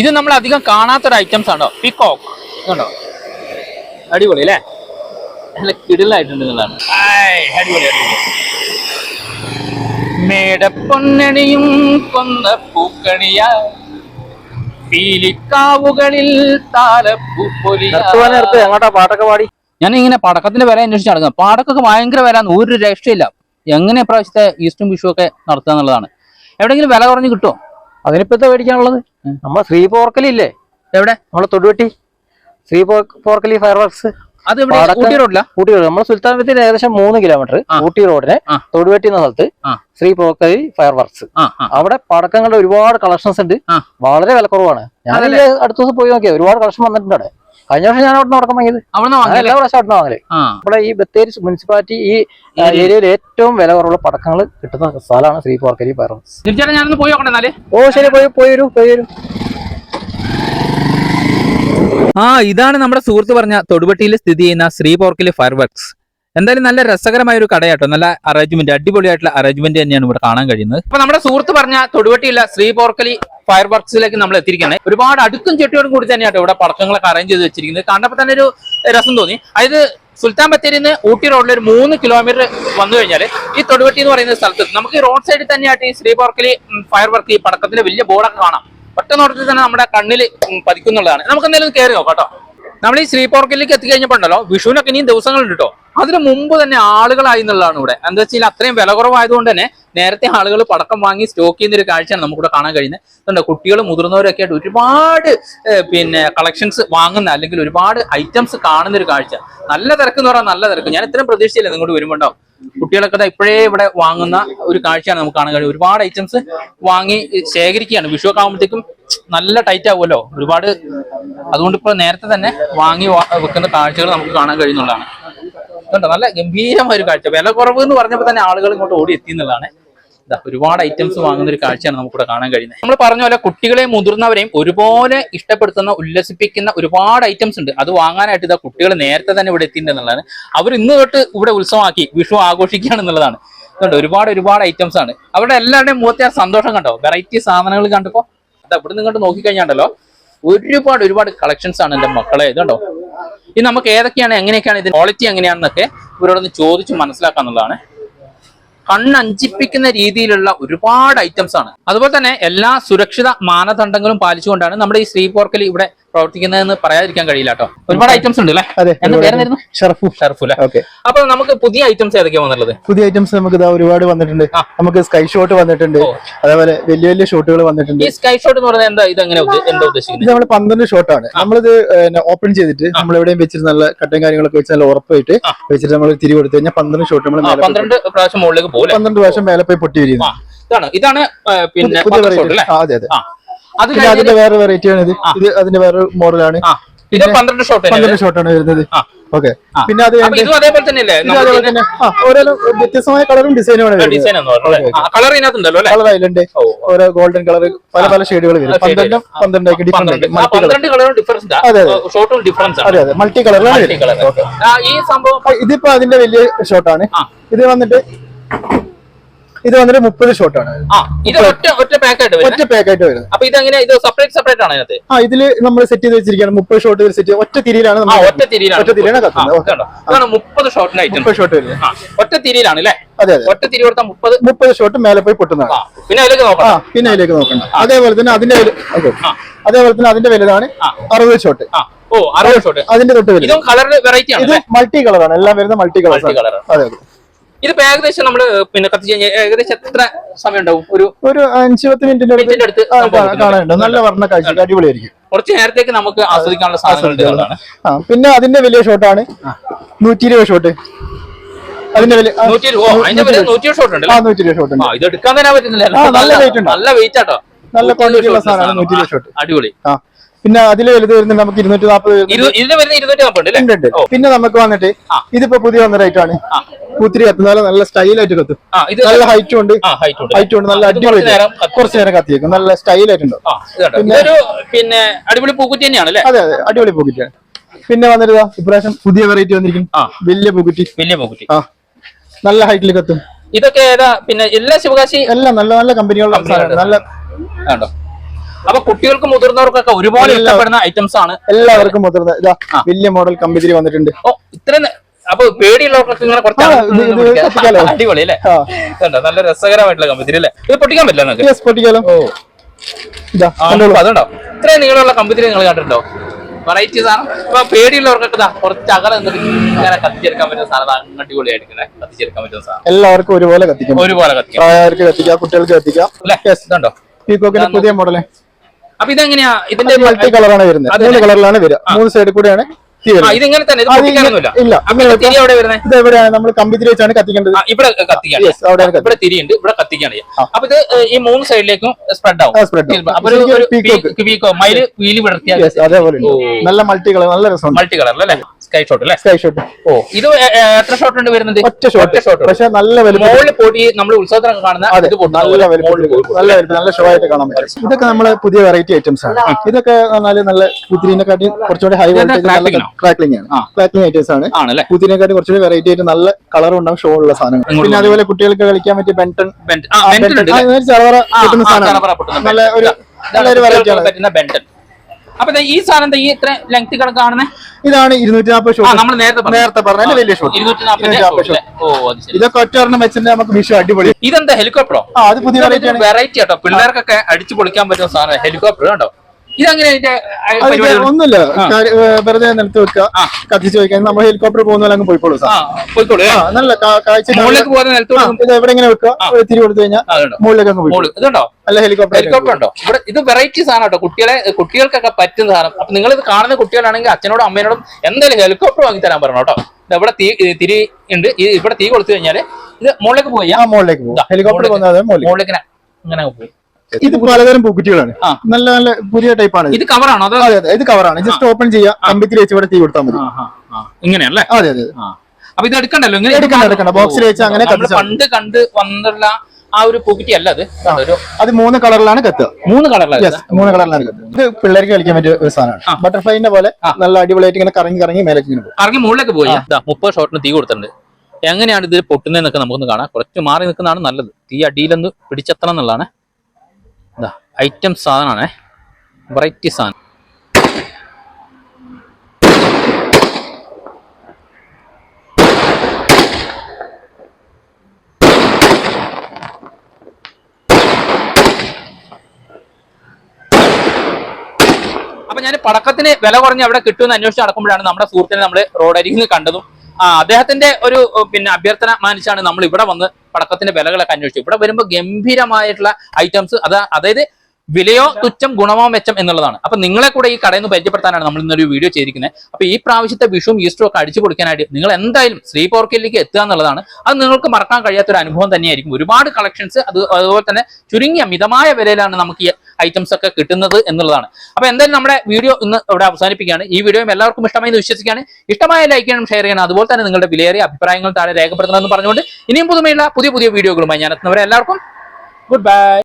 ഇത് നമ്മൾ അധികം കാണാത്തൊരു ഐറ്റംസ് ആണോ? പിക്കോക്ക് കണ്ടോ അടിപൊളി അല്ലേ? നല്ല കിടിലായിട്ടുണ്ട് നിങ്ങളാണ് അടിപൊളി മേടപ്പൊന്നണിയും കൊന്ന പൂക്കണിയ. പീലിക്കാവുകളിൽ എങ്ങോട്ടാ പാട്ടൊക്കെ പാടി? ഞാൻ ഇങ്ങനെ പടക്കത്തിന്റെ വില അന്വേഷിച്ച് നടക്കുന്നത് പാടക്കൊക്കെ ഭയങ്കര വില ഒരു രക്ഷയില്ല. എങ്ങനെ പ്രാവശ്യത്തെ ഈസ്റ്റും വിഷുവൊക്കെ ഒക്കെ നടത്തുക എന്നുള്ളതാണ്. എവിടെയെങ്കിലും വില കുറഞ്ഞ് കിട്ടുമോ അതിനിപ്പത്തെ മേടിക്കാനുള്ളത് നമ്മൾ ശ്രീ പോർക്കലില്ലേ എവിടെ? നമ്മളെ തൊടുവെട്ടി? ശ്രീ പോർക്കലി ഫയർ വർക്ക്സ് അത് ഊട്ടി റോഡില ഊട്ടി റോഡ് നമ്മൾ സുൽത്താൻ ബത്തേരി ഏകദേശം മൂന്ന് കിലോമീറ്റർ. ഊട്ടി റോഡിന് തൊടുവെട്ടി എന്ന സ്ഥലത്ത് ശ്രീ പോർക്കലി ഫയർ വർക്ക്സ് അവിടെ പടക്കങ്ങളുടെ ഒരുപാട് കളക്ഷൻസ് ഉണ്ട്. വളരെ വിലക്കുറവാണ്. ഞാൻ? അടുത്ത ദിവസം പോയി നോക്കിയാ. ഒരുപാട് കളക്ഷൻ വന്നിട്ടുണ്ട് അവിടെ. കഴിഞ്ഞ വർഷം ഞാൻ അവിടെ പടക്കം വാങ്ങിയത്. എല്ലാ പ്രാവശ്യം അവിടെ വാങ്ങൽ. ഇവിടെ ഈ ബത്തേരി മുനിസിപ്പാലിറ്റി ഈ ഏരിയയിൽ ഏറ്റവും വില കുറവുള്ള പടക്കങ്ങൾ കിട്ടുന്ന സ്ഥലമാണ് ശ്രീ പോർക്കരി പറഞ്ഞു ഓ ശരി പോയി പോയി വരൂ പോയി വരൂ. ആ ഇതാണ് നമ്മുടെ സുഹൃത്ത് പറഞ്ഞ തൊടുപട്ടിയിൽ സ്ഥിതി ചെയ്യുന്ന ശ്രീ പോർക്കിലെ ഫയർ വർക്ക്സ് എന്തായാലും നല്ല രസകരമായ ഒരു കടയാട്ടോ. നല്ല അറേഞ്ച്മെന്റ് അടിപൊളിയായിട്ടുള്ള അറേഞ്ച്മെന്റ് തന്നെയാണ് ഇവിടെ കാണാൻ കഴിയുന്നത്. അപ്പൊ നമ്മുടെ സുഹൃത്ത് പറഞ്ഞ തൊടുവട്ടിയില്ല ശ്രീ പോർക്കലി ഫയർ വർക്ക്സിലേക്ക് നമ്മൾ എത്തിയിരിക്കുന്നത് ഒരുപാട് അടുക്കും ചെട്ടിയോടും കൂടി തന്നെയാട്ടോ ഇവിടെ പടക്കങ്ങളൊക്കെ അറേഞ്ച് ചെയ്ത് വെച്ചിരിക്കുന്നത്. കണ്ടപ്പോൾ തന്നെ ഒരു രസം തോന്നി. അതായത് സുൽത്താൻ ബത്തേരിന്ന് ഊട്ടി റോഡിൽ ഒരു മൂന്ന് കിലോമീറ്റർ വന്നു കഴിഞ്ഞാൽ ഈ തൊടുവട്ടി എന്ന് പറയുന്ന സ്ഥലത്ത് നമുക്ക് ഈ റോഡ് സൈഡിൽ തന്നെയായിട്ട് ഈ ശ്രീ പോർക്കലി ഫയർ വർക്ക് ഈ പടക്കത്തിന്റെ വലിയ ബോർഡൊക്കെ കാണാം. ഒറ്റ നോട്ടത്തിൽ തന്നെ നമ്മുടെ കണ്ണിൽ പതിക്കുന്നുള്ളതാണ്. നമുക്ക് എന്തായാലും കയറി നോക്കാം കേട്ടോ. നമ്മൾ ഈ ശ്രീ പോർക്കലിലേക്ക് എത്തിക്കഴിഞ്ഞപ്പോണ്ടല്ലോ വിഷുവിനൊക്കെ ഇനിയും ദിവസങ്ങളുണ്ട് കേട്ടോ. അതിന് മുമ്പ് തന്നെ ആളുകളായി എന്നുള്ളതാണ് ഇവിടെ. എന്താ വെച്ചാൽ അത്രയും വില കുറവായതുകൊണ്ട് തന്നെ നേരത്തെ ആളുകൾ പടക്കം വാങ്ങി സ്റ്റോക്ക് ചെയ്യുന്ന ഒരു കാഴ്ചയാണ് നമുക്കിവിടെ കാണാൻ കഴിയുന്നത്. അതുകൊണ്ട് കുട്ടികൾ മുതിർന്നവരൊക്കെ ആയിട്ട് ഒരുപാട് പിന്നെ കളക്ഷൻസ് വാങ്ങുന്ന അല്ലെങ്കിൽ ഒരുപാട് ഐറ്റംസ് കാണുന്ന ഒരു കാഴ്ച. നല്ല തിരക്ക് എന്ന് പറഞ്ഞാൽ നല്ല തിരക്ക്. ഞാൻ ഇത്രയും പ്രതീക്ഷയില്ല നിങ്ങോട്ട് വരുമ്പോണ്ടാവും. കുട്ടികളൊക്കെ ഇപ്പോഴേ ഇവിടെ വാങ്ങുന്ന ഒരു കാഴ്ചയാണ് നമുക്ക് കാണാൻ കഴിയും ഒരുപാട് ഐറ്റംസ് വാങ്ങി ശേഖരിക്കുകയാണ്. വിഷു ഒക്കെ ആകുമ്പോഴത്തേക്കും നല്ല ടൈറ്റ് ആവുമല്ലോ. ഒരുപാട് അതുകൊണ്ട് ഇപ്പോൾ നേരത്തെ തന്നെ വാങ്ങി വെക്കുന്ന കാഴ്ചകൾ നമുക്ക് കാണാൻ കഴിയുന്നുള്ളതാണ്. കണ്ടോ നല്ല ഗംഭീരമായ ഒരു കാഴ്ച. വില കുറവ് എന്ന് പറഞ്ഞപ്പോൾ തന്നെ ആളുകൾ ഇങ്ങോട്ട് ഓടി എത്തി എന്നുള്ളതാണ്. ഒരുപാട് ഐറ്റംസ് വാങ്ങുന്ന ഒരു കാഴ്ചയാണ് നമുക്കിവിടെ കാണാൻ കഴിയുന്നത്. നമ്മൾ പറഞ്ഞ പോലെ കുട്ടികളെയും മുതിർന്നവരെയും ഒരുപോലെ ഇഷ്ടപ്പെടുത്തുന്ന ഉല്ലസിപ്പിക്കുന്ന ഒരുപാട് ഐറ്റംസ് ഉണ്ട്. അത് വാങ്ങാനായിട്ട് ഇതാ കുട്ടികൾ നേരത്തെ തന്നെ ഇവിടെ എത്തിയിട്ടുണ്ടെന്നുള്ളതാണ് അവർ ഇന്ന് തൊട്ട് ഇവിടെ ഉത്സവമാക്കി വിഷു ആഘോഷിക്കുകയാണ് എന്നുള്ളതാണ്. കണ്ടോ ഒരുപാട് ഒരുപാട് ഐറ്റംസ് ആണ്. അവിടെ എല്ലാവരുടെയും മുഖത്തെ ആ സന്തോഷം കണ്ടോ? വെറൈറ്റി സാധനങ്ങൾ കണ്ടപ്പോ. അതാ ഇവിടെ നിന്ന് നോക്കിക്കഴിഞ്ഞാണ്ടല്ലോ ഒരുപാട് ഒരുപാട് കളക്ഷൻസ് ആണ് എന്റെ മക്കളെ. ഇതുണ്ടോ? ഇത് നമുക്ക് ഏതൊക്കെയാണ് എങ്ങനെയൊക്കെയാണ് ഇതിന്റെ ക്വാളിറ്റി എങ്ങനെയാണെന്നൊക്കെ ഇവരോടൊന്ന് ചോദിച്ച് മനസ്സിലാക്കാന്നുള്ളതാണ് കണ്ണഞ്ചിപ്പിക്കുന്ന രീതിയിലുള്ള ഒരുപാട് ഐറ്റംസ് ആണ്. അതുപോലെ തന്നെ എല്ലാ സുരക്ഷിത മാനദണ്ഡങ്ങളും പാലിച്ചുകൊണ്ടാണ് നമ്മുടെ ഈ ശ്രീ പോർക്കൽ ഇവിടെ പ്രവർത്തിക്കുന്നതെന്ന് പറയാതിരിക്കാൻ കഴിയില്ല കേട്ടോ. ഒരുപാട് ഐറ്റംസ് ഉണ്ട് അല്ലേ? ഷർഫു ഷർഫു അല്ലേ? അപ്പൊ നമുക്ക് പുതിയ ഐറ്റംസ് ഏതൊക്കെയാ വന്നുള്ളത് പുതിയ ഐറ്റംസ് നമുക്ക് ഇതാ ഒരുപാട് വന്നിട്ടുണ്ട്. നമുക്ക് സ്കൈ ഷോട്ട് വന്നിട്ടുണ്ട്. അതേപോലെ വലിയ വലിയ ഷോട്ടുകൾ വന്നിട്ടുണ്ട്. ഈ സ്കൈ ഷോട്ട് എന്ന് പറഞ്ഞാൽ എന്താ? ഇത് എങ്ങനെ എന്താ ഉദ്ദേശിക്കുന്നത്? നമ്മൾ നമ്മൾ പന്ത്രണ്ട് ഷോട്ടാണ് നമ്മളിത് ഓപ്പൺ ചെയ്തിട്ട് നമ്മൾ എവിടെയും വെച്ചിട്ട് നല്ല കട്ടയും കാര്യങ്ങളൊക്കെ വെച്ച് നല്ല ഉറപ്പായിട്ട് വെച്ചിട്ട് നമ്മൾ തിരി കൊടുത്തു കഴിഞ്ഞാൽ പന്ത്രണ്ട് ഷോട്ട് നമ്മൾ പന്ത്രണ്ട് പ്രാവശ്യം മുകളിലേക്ക് പോകും പന്ത്രണ്ട് പ്രാവശ്യം മേലെ പോയി പൊട്ടി വരുന്നു ഇതാണ് ഇതാണ് പിന്നെ അതെ അതെ. അത് പിന്നെ അതിന്റെ വേറെ വെറൈറ്റി ആണ് ഇത്. ഇത് അതിന്റെ വേറെ മോഡലാണ് ഇത് പന്ത്രണ്ട് ഷോട്ട് പന്ത്രണ്ട് ഷോട്ടാണ് വരുന്നത്. ഓക്കെ. പിന്നെ അത് ഇതും അതേപോലെ തന്നെയല്ലേ? അതേപോലെ തന്നെ. ഓരോ വ്യത്യസ്തമായ കളറും ഡിസൈനുമാണ് ഡിസൈൻ കളർ ഇതിനകത്തുണ്ടല്ലോ ഓ. ഓരോ ഗോൾഡൻ കളർ പല പല ഷെയ്ഡുകൾ വരും. പന്ത്രണ്ടും. പന്ത്രണ്ടാക്കി ആ, മൾട്ടി കളറും ഡിഫറൻസ് അതെ, അതെ. ഷോട്ടും ഡിഫറൻസ് അതെ അതെ. മൾട്ടി കളറിലാണ് മൾട്ടി ഈ സംഭവം ഇതിപ്പോ അതിന്റെ വലിയ ഷോട്ടാണ്. ഇത് വന്നിട്ട് ഇത് വന്നിട്ട് മുപ്പത് ഷോട്ട് ആണ്. ഇത് ഒറ്റ ഒറ്റ പാക്ക് ആയിട്ട് ഒറ്റ വരുന്നത് പാക്ക് ആയിട്ട് വരുന്നത്. അപ്പൊ ഇതെങ്ങനെ ഇത് സെപ്പറേറ്റ് സെപ്പറേറ്റ് ആണ് അതിനകത്ത് ആ ഇതിൽ നമ്മൾ സെറ്റ് ചെയ്ത് വെച്ചിരിക്കുകയാണ്. മുപ്പത് ഷോട്ട് സെറ്റ് ഒറ്റ തിരിയിലാണ് ഒറ്റ തിരിയിലാണ് ഒറ്റ തിരിയാണ് കത്തുന്നത്. മുപ്പത് ഷോട്ടിന്റെ ഐറ്റം മുപ്പത് ഷോട്ട് വരുന്നത്. ഒറ്റ തിരിയിലാണ് അല്ലേ? അതെ അതെ. ഒറ്റ തിരി കൊടുത്താൽ മുപ്പത്. മുപ്പത് ഷോട്ട് മേലെ പോയി പൊട്ടുന്നതാണ്. പിന്നെ അതിലേക്ക് ആ പിന്നെ അതിലേക്ക് നോക്കണം അതേപോലെ തന്നെ അതിന്റെ. അതേപോലെ തന്നെ അതിന്റെ വലുതാണ്. അറുപത് ഷോട്ട് ഓ അറുപത് ഷോട്ട് അതിന്റെ തൊട്ട് വലുത്. കളർ വെറൈറ്റി ആണ് ഇത് മൾട്ടി കളറാണ് എല്ലാം വരുന്ന മൾട്ടി കളർ അതെ അതെ. ഇതിപ്പോ ഏകദേശം നമ്മൾ പിന്നെ കത്തിച്ച് കഴിഞ്ഞാൽ ഏകദേശം എത്ര സമയം ഉണ്ടാവും ഒരു ഒരു അഞ്ച് പത്ത് മിനിറ്റിന്റെ അടുത്ത്. കാണാനുണ്ട്. നല്ല വർണ കാഴ്ച അടിപൊളിയായിരിക്കും. കുറച്ച് നേരത്തേക്ക് നമുക്ക് ആസ്വദിക്കാനുള്ള സാധനങ്ങൾ പിന്നെ അതിന്റെ വലിയ ഷോട്ടാണ്. നൂറ്റി ഇരുപത് ഷോട്ട് അതിന്റെ വില നൂറ്റി ഇരുപത് ഷോട്ട് ഉണ്ട് ആ നൂറ്റി ഇരുപത് ഷോട്ട് ആ ഇത് എടുക്കാൻ തന്നെ പറ്റുന്നില്ല. നല്ല വെയിറ്റ് ഉണ്ട്. നല്ല വെയിറ്റ് ആട്ടോ. നല്ല ക്വാളിറ്റി ഉള്ള സാധനമാണ് നൂറ്റി ഇരുപത് ഷോട്ട് അടിപൊളി. ആ. പിന്നെ അതിൽ വലുത് വരുന്നുണ്ട് നമുക്ക് ഇരുന്നൂറ്റി നാൽപ്പത് പിന്നെ നമുക്ക് വന്നിട്ട് ഇതിപ്പോ പുതിയ വന്ന റേറ്റ് ആണ്. കൂത്തിരി കത്തുന്നാലും കത്തുന്ന നല്ല സ്റ്റൈലായിട്ട് കത്തും. നല്ല ഹൈറ്റും ഉണ്ട്. ഹൈറ്റ് ഉണ്ട്. നല്ല അടിപൊളി കുറച്ച് നേരം കത്തിയേക്കും. നല്ല സ്റ്റൈലായിട്ടുണ്ട്. ഇതൊരു പിന്നെ അടിപൊളി പൂക്കുറ്റി തന്നെയാണ് അതെ അതെ. അടിപൊളി പൂക്കുറ്റിയാണ് പിന്നെ വന്നിട്ട് ഇപ്രാവശ്യം പുതിയ വെറൈറ്റി വന്നിരിക്കും. വലിയ പൂക്കുറ്റി. വലിയ പൂക്കുറ്റി. ആ. നല്ല ഹൈറ്റിൽ കത്തും. ഇതൊക്കെ ഏതാ? പിന്നെ എല്ലാ ശിവകാശി എല്ലാം നല്ല നല്ല കമ്പനികളുടെ നല്ല അപ്പൊ കുട്ടികൾക്ക് മുതിർന്നവർക്കൊക്കെ ഒരുപോലെ. ഇഷ്ടപ്പെടുന്ന ഐറ്റംസ് ആണ്. എല്ലാവർക്കും മുതിർന്ന ഇതാ വലിയ മോഡൽ കമ്പിതിരി വന്നിട്ടുണ്ട്. ഓ ഇത്രയും അപ്പൊ പേടിയുള്ളവർക്കൊക്കെ ഇങ്ങനെ കുറച്ച്? അടിപൊളി അല്ലേ? കണ്ടോ നല്ല രസകരമായിട്ടുള്ള കമ്പിതിരി അല്ലേ? ഇത് പൊട്ടിക്കാൻ പറ്റില്ല പൊട്ടിക്കാലോ. ഓ. അതുണ്ടോ? ഇത്രയും നീളമുള്ള കമ്പിതിരി നിങ്ങൾ കണ്ടിട്ടുണ്ടോ? വെറൈറ്റീസ് ആണ്. ഇപ്പൊ പേടിയുള്ളവർക്കൊക്കെ കുറച്ച് അകലെ നിന്നിട്ട് ഇങ്ങനെ കത്തിച്ചെടുക്കാൻ പറ്റുന്ന സാധനം. അടിപൊളിയായിട്ട് കത്തിച്ചെടുക്കാൻ പറ്റുന്ന സാധനം. എല്ലാവർക്കും ഒരുപോലെ കത്തിക്കാം. ഒരുപോലെ കത്തിക്കാം. കത്തിക്കാം കുട്ടികൾക്ക് കത്തിക്കാം. അല്ലേ? ഇതുണ്ടോ? പീക്കോക്കിന്റെ പുതിയ മോഡൽ അപ്പൊ ഇതെങ്ങനെയാ? ഇതിന്റെ മൾട്ടി കളറാണ് വരുന്നത്. മൂന്ന് കളറിലാണ് വരിക. മൂന്ന് സൈഡിൽ കൂടെയാണ് ഇതെങ്ങനെ തന്നെ? ഇല്ല. ഇത് എവിടെയാണ് നമ്മൾ കമ്പിതിരി വെച്ചാണ് കത്തിക്കേണ്ടത്. ഇവിടെ കത്തിക്കാണ്. ഇവിടെ തിരിയുണ്ട്. ഇവിടെ കത്തിക്കാണ്. അപ്പൊ ഇത് ഈ മൂന്ന് സൈഡിലേക്കും സ്പ്രെഡ് ആവും. സ്പ്രെഡ് പീക്കോ മയിൽ വീലി വിടർത്തിയാൽ അതേപോലെ നല്ല മൾട്ടി കളർ നല്ല രസമുണ്ട്. മൾട്ടി കളർ അല്ലേ? സ്കൈ ഷോട്ട് അല്ലേ? സ്കൈ ഷോട്ട് ഓ ഇത് എത്ര ഷോട്ട് ഉണ്ട് വരുന്നത്? ഒറ്റ ഷോട്ട് ഷോട്ട് പക്ഷെ നല്ല വലുപ്പം. മുകളിൽ പൊടി നമ്മൾ ഉത്സവത്തിനൊക്കെ കാണുന്ന നല്ല നല്ല വലുപ്പം നല്ല ഷോ ആയിട്ട് കാണാൻ പറ്റും. ഇതൊക്കെ നമ്മളെ പുതിയ വെറൈറ്റി ഐറ്റംസ് ആണ്. ഇതൊക്കെ പറഞ്ഞാൽ നല്ല പുതിരിനെക്കാട്ടി കുറച്ചുകൂടി ഹൈ വോൾട്ടേജ് നല്ല ക്രാക്ലിംഗ് ആണ്? ആ. ക്രാക്ലിംഗ് ഐറ്റംസ് ആണ്. ആണല്ലേ? പുതിരിനെക്കാട്ടി കുറച്ചുകൂടി വെറൈറ്റി ആയിട്ട് നല്ല കളർ ഉണ്ടാവും ഷോ ഉള്ള സാധനങ്ങൾ. പിന്നെ അതുപോലെ കുട്ടികൾക്ക് കളിക്കാൻ പറ്റിയ ബെന്റൺ ബെന്റ് ആ ബെന്റ് ഉണ്ട് അല്ലേ? ചെറുപറ കിട്ടുന്ന പൊട്ടുന്ന നല്ല ഒരു നല്ലൊരു വെറൈറ്റി ആണ്. പറ്റുന്ന ബെന്റ് അപ്പൊ ഈ സാധനം ഈ ഇത്ര ലെങ്ത് കിടക്കാണെന്ന് ഇതാണ് ഇരുന്നൂറ്റി നാൽപ്പത് ഷോട്ട് നമ്മൾ നേരത്തെ പറഞ്ഞു. നേരത്തെ പറഞ്ഞ വലിയ ഷോട്ട് ഇരുന്നൂറ്റി നാൽപ്പത് ഇതൊക്കെ വെച്ചിട്ട് നമുക്ക് വിഷു അടിപൊളി. ഇതെന്താ ഹെലികോപ്റ്ററോ ആ അത് പുതിയ വെറൈറ്റി ആട്ടോ. പിള്ളേർക്കൊക്കെ അടിച്ചു പൊളിക്കാൻ പറ്റുന്ന സാധനം. ഹെലികോപ്റ്റർ കണ്ടോ? ഇതെങ്ങനെ ഇതിന്റെ ആ, ഒന്നുമില്ല. വെറുതെ നിലത്ത് വെക്കുക. കത്തിച്ച് വെക്കാൻ നമ്മൾ ഹെലികോപ്റ്റർ പോകുന്ന പോലെ അങ്ങ് പോയിക്കോളൂ പോയിക്കോളൂ നല്ല കാഴ്ച മുകളിലേക്ക് പോകുന്ന നിലത്തോട് ആ, ഇത് എവിടെ ഇങ്ങനെ വെക്കുക? തിരി കൊടുത്തു കഴിഞ്ഞാൽ മുകളിലേക്ക് അങ്ങ് പോയി ഇതുണ്ടോ? അല്ല ഹെലികോപ്റ്റർ ഹെലികോപ്റ്റർ ഉണ്ടോ? ഇവിടെ ഇത് വെറൈറ്റി സാധനം കേട്ടോ. കുട്ടികളെ കുട്ടികൾക്കൊക്കെ പറ്റുന്ന സാധനം. അപ്പൊ നിങ്ങൾ ഇത് കാണുന്ന കുട്ടികളാണെങ്കിൽ അച്ഛനോടും അമ്മയോടും എന്തായാലും ഹെലികോപ്റ്റർ വാങ്ങി തരാൻ പറഞ്ഞു കേട്ടോ ഇവിടെ തീ തിരി ഉണ്ട്. ഇവിടെ തീ കൊടുത്തു കഴിഞ്ഞാൽ ഇത് മുകളിലേക്ക് പോയി ആ മുകളിലേക്ക് പോകും. ഹെലികോപ്റ്റർ. പോകുന്നത് മുകളിലേക്ക് അങ്ങനെ പോകും ഇത് പലതരം പൂക്കുറ്റികളാണ്. നല്ല നല്ല പുതിയ ടൈപ്പ് ആണ് ഇത്. കവറാണോ അതെ അതെ ഇത് കവറാണ് ജസ്റ്റ് ഓപ്പൺ ചെയ്യുക കമ്പിത്തിൽ വെച്ച് ഇവിടെ തീ കൊടുത്താൽ മതി. ഇങ്ങനെയല്ലേ അതെ അതെ. അപ്പൊ ഇത് എടുക്കണ്ടല്ലോ? ഇങ്ങനെ എടുക്കണ്ട, എടുക്കണ്ട. ബോക്സിൽ വെച്ച് അങ്ങനെ പണ്ട് കണ്ട് വന്നുള്ള ആ ഒരു പൂക്കുറ്റി അല്ല അത് അത് മൂന്ന് കളറിലാണ് കത്തുക. മൂന്ന് കളറിലാണ് മൂന്ന് കളറിലാണ് കത്തുക. ഇത് പിള്ളേർക്ക് കളിക്കാൻ പറ്റിയ ഒരു സാധനമാണ്. ബട്ടർഫ്ലൈന്റെ പോലെ നല്ല അടിപൊളിയായിട്ട് ഇങ്ങനെ കറങ്ങി കറങ്ങി മേലേക്ക് ഇങ്ങനെ പോകും. കറങ്ങി മുകളിലേക്ക് പോയി. മുപ്പത് ഷോട്ടിന് തീ കൊടുത്തിട്ടുണ്ട്. എങ്ങനെയാണ് ഇത് പൊട്ടുന്നതെന്നൊക്കെ നമുക്കൊന്ന് കാണാം. കുറച്ച് മാറി നിൽക്കുന്നതാണ് നല്ലത്. തീ അടിയിലൊന്ന് പിടിച്ചെത്തണം എന്നുള്ളതാണ് ഇതാ ഐറ്റം സാധനമാണേ വെറൈറ്റി സാധനം. അപ്പൊ ഞാൻ പടക്കത്തിന് വില കുറഞ്ഞ് അവിടെ കിട്ടുമെന്ന് അന്വേഷിച്ച് നടക്കുമ്പോഴാണ് നമ്മുടെ സുഹൃത്തിനെ നമ്മൾ റോഡരികിൽ നിന്ന് കണ്ടതും. അദ്ദേഹത്തിന്റെ ഒരു പിന്നെ അഭ്യർത്ഥന മാനിച്ചാണ് നമ്മൾ ഇവിടെ വന്ന് പടക്കത്തിന്റെ വിലകളൊക്കെ അന്വേഷിച്ചു. ഇവിടെ വരുമ്പോൾ ഗംഭീരമായിട്ടുള്ള ഐറ്റംസ് അത് അതായത് വിലയോ തുച്ഛം ഗുണമോ മെച്ചം എന്നുള്ളതാണ്. അപ്പൊ നിങ്ങളെ കൂടെ ഈ കടയിൽ നിന്ന് പരിചയപ്പെടുത്താനാണ് നമ്മൾ ഇന്നൊരു വീഡിയോ ചെയ്തിരിക്കുന്നത്. അപ്പൊ ഈ പ്രാവശ്യത്തെ വിഷുവും ഈസ്റ്ററും ഒക്കെ അടിച്ചു പൊളിക്കാനായിട്ട് നിങ്ങൾ എന്തായാലും ശ്രീ പോർക്കിലേക്ക് എത്തുക എന്നുള്ളതാണ്. അത് നിങ്ങൾക്ക് മറക്കാൻ കഴിയാത്ത ഒരു അനുഭവം തന്നെയായിരിക്കും. ഒരുപാട് കളക്ഷൻസ് അത് അതുപോലെ തന്നെ ചുരുങ്ങിയ മിതമായ വിലയിലാണ് നമുക്ക് ഈ ഐറ്റംസ് ഒക്കെ കിട്ടുന്നത് എന്നുള്ളതാണ്. അപ്പൊ എന്തായാലും നമ്മുടെ വീഡിയോ ഇന്ന് ഇവിടെ അവസാനിപ്പിക്കുകയാണ്. ഈ വീഡിയോയും എല്ലാവർക്കും ഇഷ്ടമായി എന്ന് വിശ്വസിക്കുകയാണ്. ഇഷ്ടമായ ലൈക്ക് ചെയ്യണം ഷെയർ ചെയ്യണം. അതുപോലെ തന്നെ നിങ്ങളുടെ വിലയേറിയ അഭിപ്രായങ്ങൾ താഴെ രേഖപ്പെടുത്തണമെന്ന് പറഞ്ഞുകൊണ്ട് ഇനിയും പുതുമയുള്ള പുതിയ പുതിയ വീഡിയോകളുമായി ഞാൻ എത്തുന്നവരെ എല്ലാവർക്കും ഗുഡ് ബൈ